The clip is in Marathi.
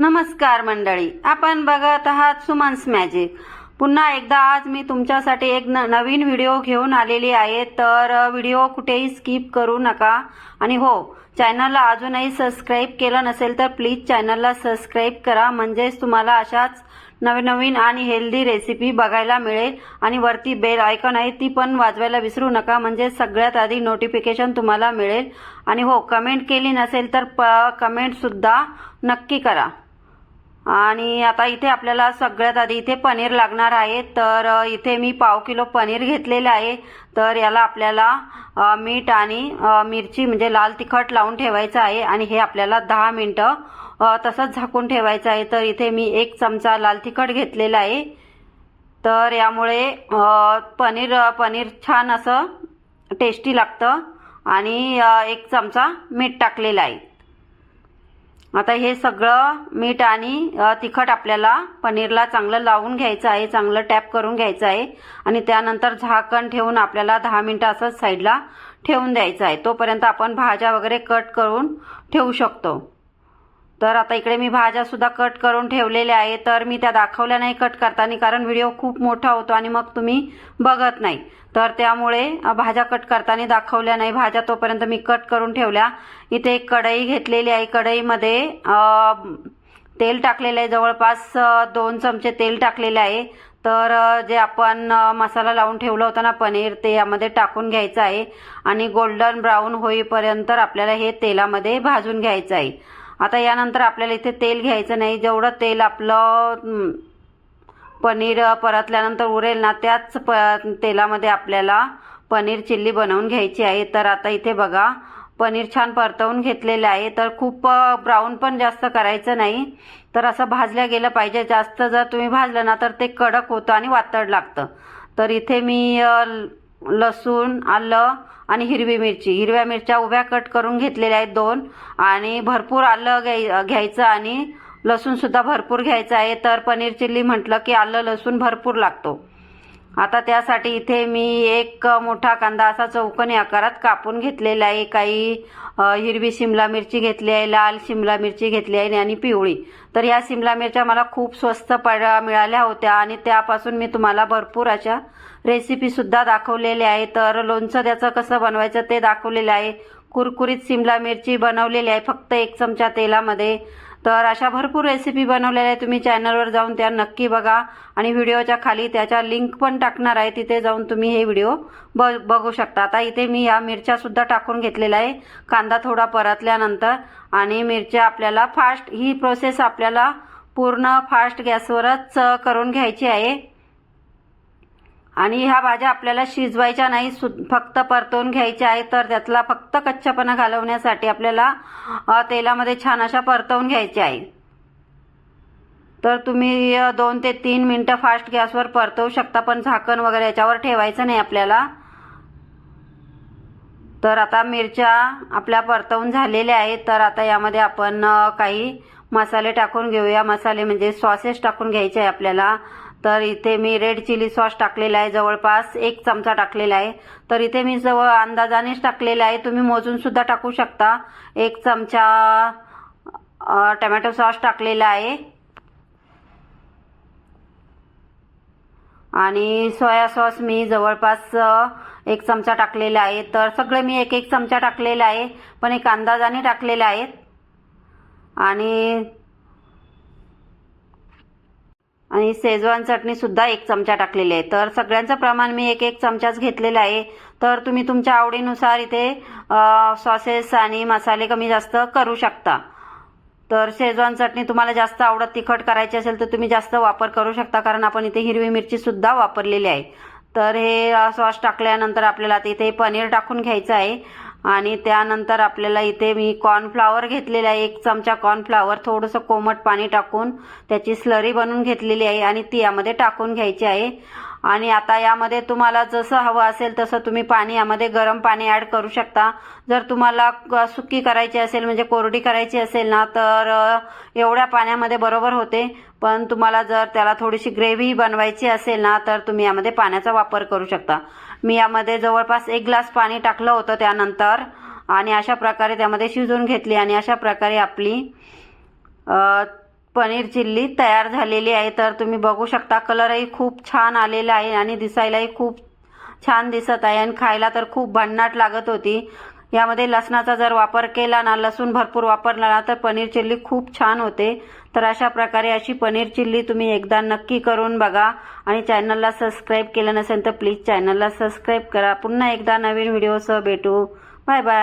नमस्कार मंडळी. आपण बघत आहात सुमन्स मॅजिक. पुन्हा एकदा आज मी तुमच्यासाठी एक न नवीन व्हिडिओ घेऊन आलेली आहे. तर व्हिडिओ कुठेही स्किप करू नका. आणि हो चॅनलला अजूनही सबस्क्राईब केलं नसेल तर प्लीज चॅनलला सबस्क्राईब करा. म्हणजेच तुम्हाला अशाच नवीन नवीन आणि हेल्दी रेसिपी बघायला मिळेल. आणि वरती बेल आयकॉन आहे ती पण वाजवायला विसरू नका. म्हणजे सगळ्यात आधी नोटिफिकेशन तुम्हाला मिळेल. आणि हो कमेंट केली नसेल तर प कमेंटसुद्धा नक्की करा. आणि आता इथे आपल्याला सगळ्यात आधी इथे पनीर लागणार आहे. तर इथे मी पाव किलो पनीर घेतलेलं आहे. तर याला आपल्याला मीठ आणि मिरची म्हणजे लाल तिखट लावून ठेवायचं आहे. आणि हे आपल्याला दहा मिनटं तसंच झाकून ठेवायचं आहे. तर इथे मी एक चमचा लाल तिखट घेतलेला आहे. तर यामुळे पनीर पनीर छान असं टेस्टी लागतं. आणि एक चमचा मीठ टाकलेलं आहे. आता हे सगळं मीठ आणि तिखट आपल्याला पनीरला चांगलं लावून घ्यायचं आहे चांगलं टॅप करून घ्यायचं आहे. आणि त्यानंतर झाकण ठेवून आपल्याला दहा मिनटं असंच साईडला ठेवून द्यायचं आहे. तोपर्यंत आपण भाज्या वगैरे कट करून ठेवू शकतो. तर आता इकडे मी भाज्या सुद्धा कट करून ठेवलेल्या आहे तर मी त्या दाखवल्या नाही कट करताना कारण व्हिडिओ खूप मोठा होतो आणि मग तुम्ही बघत नाही. तर त्यामुळे भाज्या कट करताना दाखवल्या नाही. भाज्या तोपर्यंत मी कट करून ठेवल्या. इथे एक कढई घेतलेली आहे. कढईमध्ये तेल टाकलेलं आहे. जवळपास दोन चमचे तेल टाकलेले आहे. तर जे आपण मसाला लावून ठेवलं होतं ना पनीर ते यामध्ये टाकून घ्यायचं आहे. आणि गोल्डन ब्राऊन होईपर्यंत आपल्याला हे तेलामध्ये भाजून घ्यायचं आहे. आता यानंतर आपल्याला इथे तेल घ्यायचं नाही. जेवढं तेल आपलं पनीर परतल्यानंतर उरेल ना त्याच प तेलामध्ये आपल्याला पनीर चिल्ली बनवून घ्यायची आहे. तर आता इथे बघा पनीर छान परतवून घेतलेलं आहे. तर खूप ब्राऊन पण जास्त करायचं नाही. तर असं भाजल्या गेलं पाहिजे. जास्त जर तुम्ही भाजलं ना तर ते कडक होतं आणि वातड लागतं. तर इथे मी लसूण आलं आणि हिरवी मिरची. हिरव्या मिरच्या उभ्या कट करून घेतलेल्या आहेत दोन आणि भरपूर आलं घ्याय घ्यायचं आणि लसूणसुद्धा भरपूर घ्यायचं आहे. तर पनीर चिल्ली म्हटलं की आलं लसूण भरपूर लागतो. आता त्यासाठी इथे मी एक मोठा कांदा असा चौकनी आकारात कापून घेतलेला आहे. काही हिरवी शिमला मिरची घेतली आहे लाल शिमला मिरची घेतली आहे आणि पिवळी. तर ह्या शिमला मिरच्या मला खूप स्वस्त पड मिळाल्या होत्या आणि त्यापासून मी तुम्हाला भरपूर अशा रेसिपीसुद्धा दाखवलेल्या आहे. तर लोणचं त्याचं कसं बनवायचं ते दाखवलेलं आहे. कुरकुरीत शिमला मिरची बनवलेली आहे. फक्त एक चमचा तेलामध्ये. तर अशा भरपूर रेसिपी बनवलेल्या आहे तुम्ही चॅनलवर जाऊन त्या नक्की बघा. आणि व्हिडिओच्या खाली त्याच्या लिंक पण टाकणार आहे. तिथे जाऊन तुम्ही हे व्हिडिओ ब बघू शकता. आता इथे मी या मिरच्यासुद्धा टाकून घेतलेला आहे. कांदा थोडा परतल्यानंतर आणि मिरच्या आपल्याला फास्ट ही प्रोसेस आपल्याला पूर्ण फास्ट गॅसवरच करून घ्यायची आहे. आणि ह्या भाज्या आपल्याला शिजवायच्या नाही सु फक्त परतवून घ्यायच्या आहे तर त्यातला फक्त कच्चापणा घालवण्यासाठी आपल्याला तेलामध्ये छान अशा परतवून घ्यायच्या आहे तर तुम्ही दोन ते तीन मिनटं फास्ट गॅसवर परतवू शकता पण झाकण वगैरे याच्यावर ठेवायचं नाही आपल्याला. तर आता मिरच्या आपल्या परतवून झालेल्या आहेत तर आता यामध्ये आपण काही मसाले टाकून घेऊया. मसाले म्हणजे सॉसेस टाकून घ्यायचे आहे आपल्याला. तर इथे मी रेड चिली सॉस टाकलेला आहे जवळपास एक चमचा टाकलेला आहे. तर इथे मी जवळ अंदाजानेच टाकलेला आहे तुम्ही मोजून सुद्धा टाकू शकता. एक चमचा टमॅटो सॉस टाकलेला आहे. आणि सोया सॉस मी जवळपास एक चमचा टाकलेला आहे. तर सगळे मी एक एक चमचा टाकलेला आहे पण एक अंदाजाने टाकलेले आहेत आणि आणि शेजवान चटणी सुद्धा एक चमचा टाकलेली आहे. तर सगळ्यांचं प्रमाण मी एक एक चमचाच घेतलेलं आहे. तर तुम्ही तुमच्या आवडीनुसार इथे सॉसेस आणि मसाले कमी जास्त करू शकता. तर शेजवान चटणी तुम्हाला जास्त आवडत तिखट करायची असेल तर तुम्ही जास्त वापर करू शकता कारण आपण इथे हिरवी मिरची सुद्धा वापरलेली आहे. तर हे सॉस टाकल्यानंतर आपल्याला तिथे पनीर टाकून घ्यायचं आहे. आणि त्यानंतर आपल्याला इथे मी कॉर्नफ्लावर घेतलेला आहे. एक चमचा कॉर्नफ्लावर थोडंसं कोमट पाणी टाकून त्याची स्लरी बनवून घेतलेली आहे आणि ती यामध्ये टाकून घ्यायची आहे. आणि आता यामध्ये तुम्हाला जसं हवं असेल तसं तुम्ही पाणी यामध्ये गरम पाणी ॲड करू शकता. जर तुम्हाला क- सुकी करायची असेल म्हणजे कोरडी करायची असेल ना तर एवढ्या पाण्यामध्ये बरोबर होते. पण तुम्हाला जर त्याला थोडीशी ग्रेव्ही बनवायची असेल ना तर तुम्ही यामध्ये पाण्याचा वापर करू शकता. मी यामध्ये जवळपास एक ग्लास पाणी टाकलं होतं त्यानंतर. आणि अशा प्रकारे त्यामध्ये शिजवून घेतली आणि अशा प्रकारे आपली पनीर चिल्ली तयार झालेली आहे. तर तुम्ही बघू शकता कलरही खूप छान आलेला आहे आणि दिसायलाही खूप छान दिसत आहे. आणि खायला तर खूप भन्नाट लागत होती. यामध्ये लसणाचा जर वापर केला ना लसूण भरपूर वापरला ना तर पनीर चिल्ली खूप छान होते. तर अशा प्रकारे अशी पनीर चिल्ली तुम्ही एकदा नक्की करून बघा. आणि चॅनलला सबस्क्राईब केलं नसेल तर प्लीज चॅनलला सबस्क्राईब करा. पुन्हा एकदा नवीन व्हिडिओसह भेटू. Bye bye.